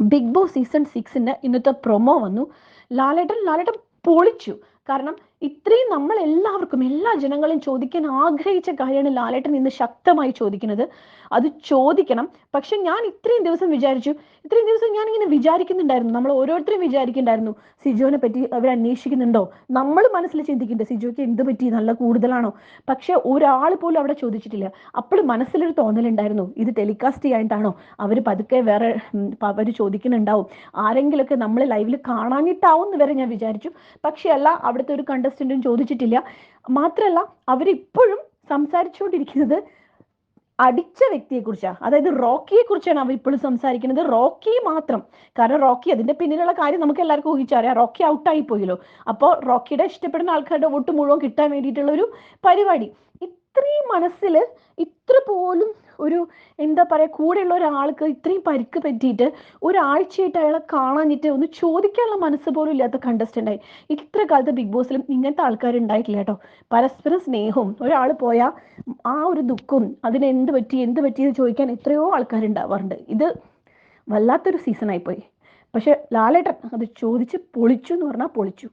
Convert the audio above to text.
Big boss season സിക്സിന്റെ ഇന്നത്തെ promo വന്നു. ലാലേട്ടൻ ലാലേട്ടൻ പൊളിച്ചു. കാരണം ഇത്രയും നമ്മൾ എല്ലാവർക്കും എല്ലാ ജനങ്ങളും ചോദിക്കാൻ ആഗ്രഹിച്ച കാര്യമാണ് ലാലേട്ടൻ ഇന്ന് ശക്തമായി ചോദിക്കുന്നത്. അത് ചോദിക്കണം. പക്ഷെ ഞാൻ ഇത്രയും ദിവസം വിചാരിച്ചു ഇത്രയും ദിവസം ഞാൻ ഇങ്ങനെ വിചാരിക്കുന്നുണ്ടായിരുന്നു. നമ്മൾ ഓരോരുത്തരും വിചാരിക്കുന്നുണ്ടായിരുന്നു സിജോനെ പറ്റി അവർ അന്വേഷിക്കുന്നുണ്ടോ? നമ്മൾ മനസ്സിൽ ചിന്തിക്കുന്നുണ്ട് സിജോയ്ക്ക് എന്ത് പറ്റി? നല്ല കൂടുതലാണോ? പക്ഷെ ഒരാൾ പോലും അവിടെ ചോദിച്ചിട്ടില്ല. അപ്പോൾ മനസ്സിലൊരു തോന്നലുണ്ടായിരുന്നു ഇത് ടെലികാസ്റ്റ് ചെയ്യാനിട്ടാണോ അവർ പതുക്കെ വേറെ അവർ ചോദിക്കുന്നുണ്ടാവും. ആരെങ്കിലുമൊക്കെ നമ്മൾ ലൈവിൽ കാണാനിട്ടാവും എന്ന് വരെ ഞാൻ വിചാരിച്ചു. പക്ഷെ അല്ല അവിടുത്തെ ഒരു കണ്ടസ്റ്റന്റും ചോദിച്ചിട്ടില്ല. മാത്രമല്ല അവരിപ്പോഴും സംസാരിച്ചുകൊണ്ടിരിക്കുന്നത് അടിച്ച വ്യക്തിയെ കുറിച്ചാണ് അതായത് റോക്കിയെ കുറിച്ചാണ് അവർ ഇപ്പോഴും സംസാരിക്കുന്നത്. റോക്കി മാത്രം. കാരണം റോക്കി അതിന്റെ പിന്നിലുള്ള കാര്യം നമുക്ക് എല്ലാവർക്കും ഊഹിച്ചറിയാം. റോക്കി ഔട്ടായി പോയല്ലോ. അപ്പോൾ റോക്കിയുടെ ഇഷ്ടപ്പെടുന്ന ആൾക്കാരുടെ വോട്ട് മുഴുവൻ കിട്ടാൻ വേണ്ടിയിട്ടുള്ള ഒരു പരിപാടി. ഇത്രയും മനസ്സിൽ ഇത്ര പറയുക കൂടെയുള്ള ഒരാൾക്ക് ഇത്രയും പരിക്ക് പറ്റിയിട്ട് ഒരാഴ്ചയായിട്ട് അയാളെ കാണാനിട്ട് ഒന്ന് ചോദിക്കാനുള്ള മനസ്സ് പോലും ഇല്ലാത്ത കണ്ടസ്റ്റന്റ് ആയി. ഇത്ര കാലത്ത് ബിഗ് ബോസിലും ഇങ്ങനത്തെ ആൾക്കാർ ഉണ്ടായിട്ടില്ല കേട്ടോ. പരസ്പരം സ്നേഹവും ഒരാൾ പോയാൽ ആ ഒരു ദുഃഖവും അതിന് എന്ത് പറ്റി എന്ത് പറ്റി എന്ന് ചോദിക്കാൻ എത്രയോ ആൾക്കാർ ആൾക്കാരുണ്ടാവാറുണ്ട് ഇത് വല്ലാത്തൊരു സീസണായി പോയി പക്ഷെ ലാലേട്ടൻ അത് ചോദിച്ച് പൊളിച്ചു എന്ന് പറഞ്ഞാൽ പൊളിച്ചു.